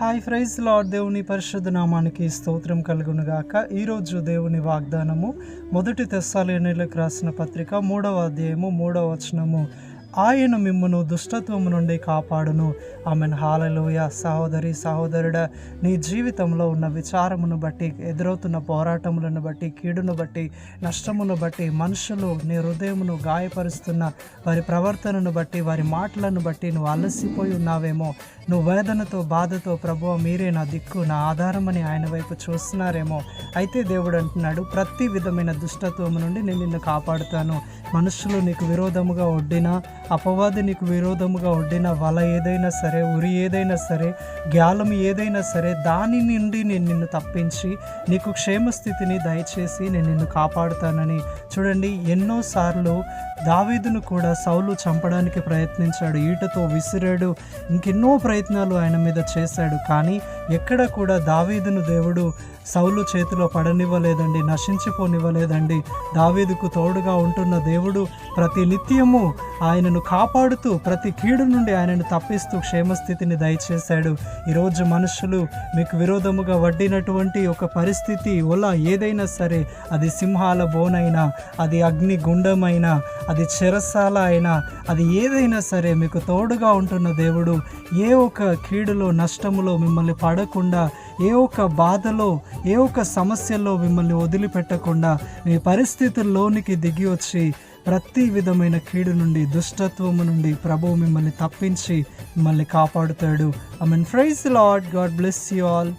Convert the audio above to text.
Hi prize lord దేవుని పరిశుద్ధ నామానికి స్తోత్రం కలుగునుగాక. ఈరోజు దేవుని వాగ్దానము మొదటి తెస్సాలేనులకు రాసిన పత్రిక మూడవ అధ్యాయము మూడవ వచనము. ఆయన మిమ్మను దుష్టత్వము నుండి కాపాడును. ఆమెను. హాలలోయ. సహోదరి సహోదరుడ నీ జీవితంలో ఉన్న విచారమును బట్టి ఎదురవుతున్న పోరాటములను బట్టి కీడును బట్టి నష్టమును బట్టి మనుషులు నీ హృదయమును గాయపరుస్తున్న వారి ప్రవర్తనను బట్టి వారి మాటలను బట్టి నువ్వు అలసిపోయి ఉన్నావేమో. నువ్వు వేదనతో బాధతో ప్రభు మీరే నా దిక్కు నా ఆధారమని ఆయన వైపు చూస్తున్నారేమో. అయితే దేవుడు అంటున్నాడు ప్రతి విధమైన దుష్టత్వము నుండి నేను నిన్ను కాపాడుతాను. మనుషులు నీకు విరోధముగా ఒడ్డినా అపవాది నీకు విరోధముగా వడ్డిన వల ఏదైనా సరే ఉరి ఏదైనా సరే గ్యాలం ఏదైనా సరే దాని నుండి నేను నిన్ను తప్పించి నీకు క్షేమస్థితిని దయచేసి నేను నిన్ను కాపాడుతానని చూడండి ఎన్నోసార్లు దావీదును కూడా సౌలు చంపడానికి ప్రయత్నించాడు ఈటతో విసిరాడు ఇంకెన్నో ప్రయత్నాలు ఆయన మీద చేశాడు కానీ ఎక్కడ కూడా దావీదును దేవుడు సౌలు చేతిలో పడనివ్వలేదండి నశించిపోనివ్వలేదండి. దావీదుకు తోడుగా ఉంటున్న దేవుడు ప్రతి నిత్యము ఆయనను కాపాడుతూ ప్రతి కీడు నుండి ఆయనను తప్పిస్తూ క్షేమస్థితిని దయచేశాడు. ఈరోజు మనుషులు మీకు విరోధముగా వడ్డినటువంటి ఒక పరిస్థితి ఒలా ఏదైనా సరే అది సింహాల బోనైనా అది అగ్ని గుండమైనా అది చిరసాల అయినా అది ఏదైనా సరే మీకు తోడుగా ఉంటున్న దేవుడు. ఏ ఒక్క కీడులో నష్టములో మిమ్మల్ని పడకుండా ఏ ఒక్క బాధలో ఏ ఒక్క సమస్యలో మిమ్మల్ని వదిలిపెట్టకుండా మీ పరిస్థితుల్లోనికి దిగి వచ్చి ప్రతి విధమైన కీడు నుండి దుష్టత్వము నుండి ప్రభువు మిమ్మల్ని తప్పించి మిమ్మల్ని కాపాడుతాడు. I mean praise lord God bless you all